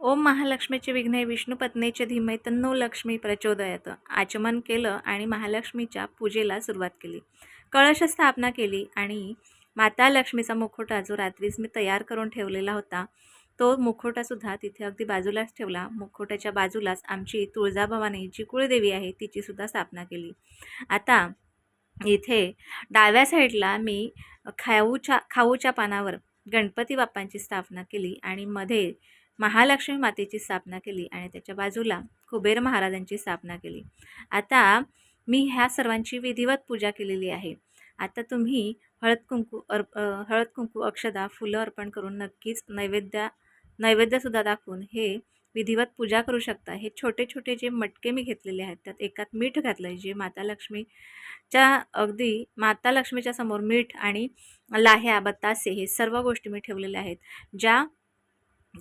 ओम महालक्ष्मीचे विघ्ने विष्णुपत्नीचे धीमे तन्नो लक्ष्मी प्रचोदयात. आचमन केलं आणि महालक्ष्मीच्या पूजेला सुरुवात केली. कळश स्थापना केली आणि माता लक्ष्मीचा मुखोटा जो रात्रीच मी तयार करून ठेवलेला होता तो मुखोटासुद्धा तिथे अगदी बाजूलाच ठेवला. मुखोट्याच्या बाजूलाच आमची तुळजाभवानी जी कुळदेवी आहे तिचीसुद्धा स्थापना केली. आता इथे डाव्या साईडला मी खाऊच्या खाऊच्या पानावर गणपती बाप्पांची स्थापना केली आणि मध्ये महालक्ष्मी मातेची स्थापना केली आणि त्याच्या बाजूला कुबेर महाराजांची स्थापना केली. आता मी ह्या सर्वांची विधिवत पूजा केलेली आहे. आता तुम्ही हळद कुंकू अर्प हळद कुंकू अक्षदा फुलं अर्पण करून नक्कीच नैवेद्य नैवेद्यसुद्धा दाखवून हे विधिवत पूजा करू शकता. हे छोटे छोटे जे मटके मी घेतलेले आहेत त्यात एकात मीठ घातलं आहे जे माता लक्ष्मीच्या अगदी माता लक्ष्मीच्या समोर मीठ आणि लाह्या बतासे हे सर्व गोष्टी मी ठेवलेल्या आहेत. ज्या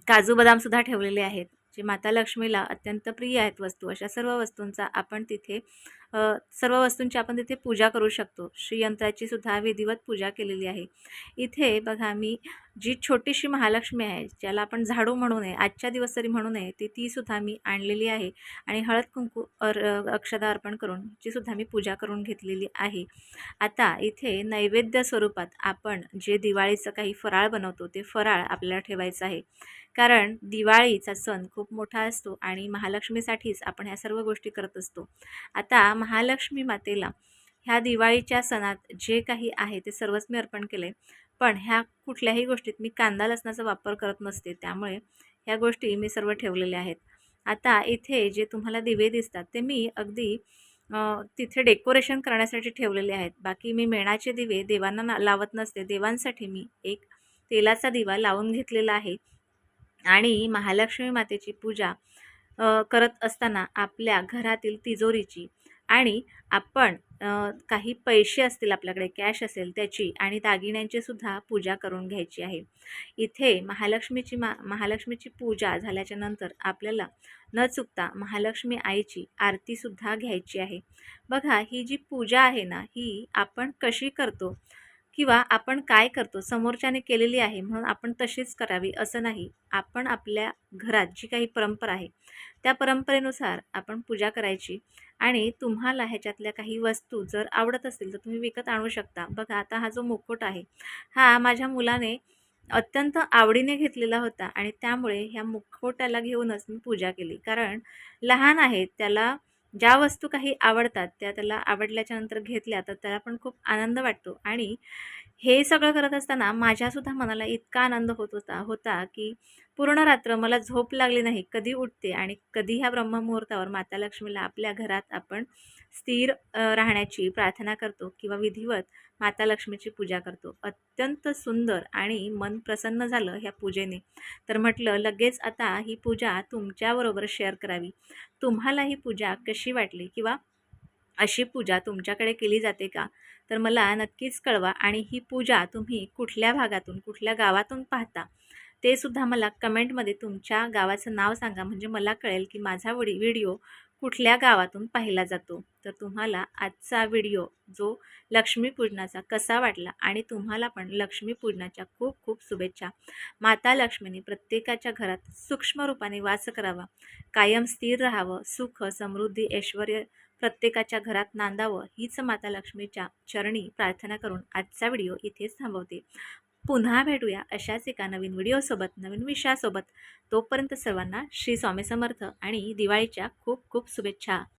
काजू बदामसुद्धा ठेवलेले आहेत जे माता लक्ष्मीला अत्यंत प्रिय आहेत वस्तू. अशा सर्व वस्तूंचा आपण तिथे सर्व वस्तूंची आपण तिथे पूजा करू शकतो. श्रीयंत्राची सुद्धा विधिवत पूजा केलेली आहे. इथे बघा मी जी छोटीशी महालक्ष्मी आहे ज्याला आपण झाडू म्हणू नये आजच्या दिवस तरी म्हणू नये ती तीसुद्धा मी आणलेली आहे. आणि हळद कुंकू अर अक्षदा अर्पण करून जी सुद्धा मी पूजा करून घेतलेली आहे. आता इथे नैवेद्य स्वरूपात आपण जे दिवाळीचं काही फराळ बनवतो ते फराळ आपल्याला ठेवायचं आहे. कारण दिवाळीचा सण खूप मोठा असतो आणि महालक्ष्मीसाठीच आपण ह्या सर्व गोष्टी करत असतो. आता महालक्ष्मी मातेला ह्या दिवाळीच्या सणात जे काही आहे ते सर्वच मी अर्पण केले पण ह्या कुठल्याही गोष्टीत मी कांदा लसणाचा वापर करत नसते त्यामुळे ह्या गोष्टी मी सर्व ठेवलेल्या आहेत. आता इथे जे तुम्हाला दिवे दिसतात ते मी अगदी तिथे डेकोरेशन करण्यासाठी ठेवलेले आहेत. बाकी मी मेणाचे दिवे देवांना ना लावत नसते. देवांसाठी मी एक तेलाचा दिवा लावून घेतलेला आहे. आणि महालक्ष्मी मातेची पूजा करत असताना आपल्या घरातील तिजोरीची आणि आपण काही पैसे असतील आपल्याकडे कॅश असेल त्याची आणि दागिन्यांची सुद्धा पूजा करून घ्यायची आहे. इथे महालक्ष्मीची मा महालक्ष्मीची पूजा झाल्याच्यानंतर आपल्याला न चुकता महालक्ष्मी आईची आरतीसुद्धा घ्यायची आहे. बघा ही जी पूजा आहे ना ही आपण कशी करतो? किंवा आपण काय करतो समोरच्याने केलेली आहे म्हणून आपण तशीच करावी असं नाही. आपण आपल्या घरात जी काही परंपरा आहे त्या परंपरेनुसार आपण पूजा करायची आणि तुम्हाला ह्याच्यातल्या काही वस्तू जर आवडत असतील तर तुम्ही विकत आणू शकता. बघा आता हा जो मुकुट आहे हा माझ्या मुलाने अत्यंत आवडीने घेतलेला होता आणि त्यामुळे ह्या मुखवट्याला घेऊनच मी पूजा केली. कारण लहान आहे त्याला ज्या वस्तू काही आवडतात त्या त्याला आवडल्याच्या नंतर घेतल्या तर त्याला पण खूप आनंद वाटतो. आणि हे सगळं करत असताना माझ्यासुद्धा मनाला इतका आनंद होत होता होता की पूर्ण रात्र मला झोप लागली नाही कधी उठते आणि कधी ह्या ब्रह्ममुहूर्तावर माता लक्ष्मीला आपल्या घरात आपण स्थिर राहण्याची प्रार्थना करतो किंवा विधिवत माता लक्ष्मीची पूजा करतो. अत्यंत सुंदर आणि मन प्रसन्न झालं ह्या पूजेने. तर म्हटलं लगेच आता ही पूजा तुमच्याबरोबर शेअर करावी. तुम्हाला ही पूजा कशी वाटली किंवा अशी पूजा तुमच्याकडे केली जाते का? तर मला नक्कीच कळवा आणि ही पूजा तुम्ही कुठल्या भागातून कुठल्या गावातून पाहता? ते सुद्धा मला कमेंटमध्ये तुमच्या गावाचं नाव सांगा. म्हणजे मला कळेल की माझा वडी व्हिडिओ कुठल्या गावातून पाहिला जातो. तर तुम्हाला आजचा व्हिडिओ जो लक्ष्मीपूजनाचा कसा वाटला? आणि तुम्हाला पण लक्ष्मीपूजनाच्या खूप खूप शुभेच्छा. माता लक्ष्मीने प्रत्येकाच्या घरात सूक्ष्म रूपाने वास करावा. कायम स्थिर राहावं. सुख समृद्धी ऐश्वर प्रत्येकाच्या घरात नांदावं. हीच माता लक्ष्मीच्या चरणी प्रार्थना करून आजचा व्हिडिओ इथेच थांबवते. पुन्हा भेटूया अशाच एका नवीन व्हिडिओसोबत नवीन विषयासोबत. तोपर्यंत सर्वांना श्री स्वामी समर्थ आणि दिवाळीच्या खूप खूप शुभेच्छा.